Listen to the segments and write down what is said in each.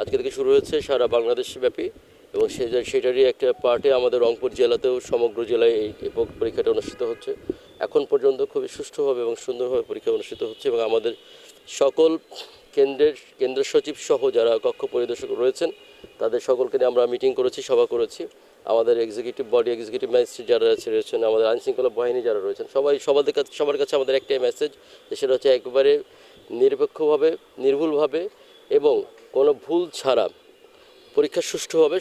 আজকে থেকে শুরু হয়েছে সারা বাংলাদেশ ব্যাপী, এবং সেটারই একটা পার্টে আমাদের রংপুর জেলাতেও সমগ্র জেলায় এই পরীক্ষাটা অনুষ্ঠিত হচ্ছে। এখন পর্যন্ত খুবই সুষ্ঠুভাবে এবং সুন্দরভাবে পরীক্ষা অনুষ্ঠিত হচ্ছে, এবং আমাদের সকল কেন্দ্রের কেন্দ্র সচিব সহ যারা কক্ষ পরিদর্শক রয়েছেন, তাদের সকলকে নিয়ে আমরা মিটিং করেছি, সভা করেছি। আমাদের এক্সিকিউটিভ বডি এক্সিকিউটিভ ম্যাজিস্ট্রেট যারা রয়েছেন, আমাদের আইনশৃঙ্খলা বাহিনী যারা রয়েছেন, সবাই, সবার কাছে সবার কাছে আমাদের একটাই মেসেজ যে সেটা হচ্ছে একবারে নিরপেক্ষভাবে, নির্ভুলভাবে এবং কোনো ভুল ছাড়া পরীক্ষা সুষ্ঠুভাবে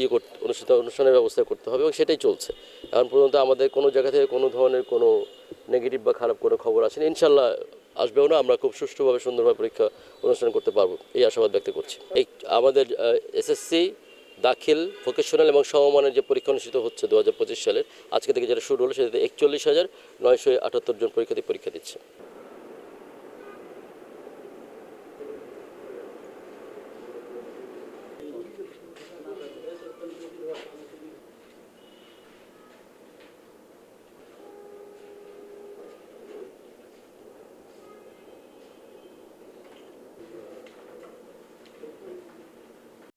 ইয়ে করতে, অনুষ্ঠিত, অনুষ্ঠানের ব্যবস্থা করতে হবে এবং সেটাই চলছে। এখন পর্যন্ত আমাদের কোনো জায়গা থেকে কোনো ধরনের কোনো নেগেটিভ বা খারাপ কোনো খবর আসেনি। ইনশাল্লাহ আসবেও না, আমরা খুব সুষ্ঠুভাবে, সুন্দরভাবে পরীক্ষা অনুষ্ঠান করতে পারব। এই আশাবাদ ব্যক্ত করছি। এই আমাদের এসএসসি দাখিল ভোকেশনাল এবং সমমানের যে পরীক্ষা অনুষ্ঠিত হচ্ছে দু হাজার পঁচিশ সালের, আজকে থেকে যেটা শুরু হলো, সেটাতে একচল্লিশ হাজার নয়শো আটাত্তর জন পরীক্ষার্থী পরীক্ষা দিচ্ছে।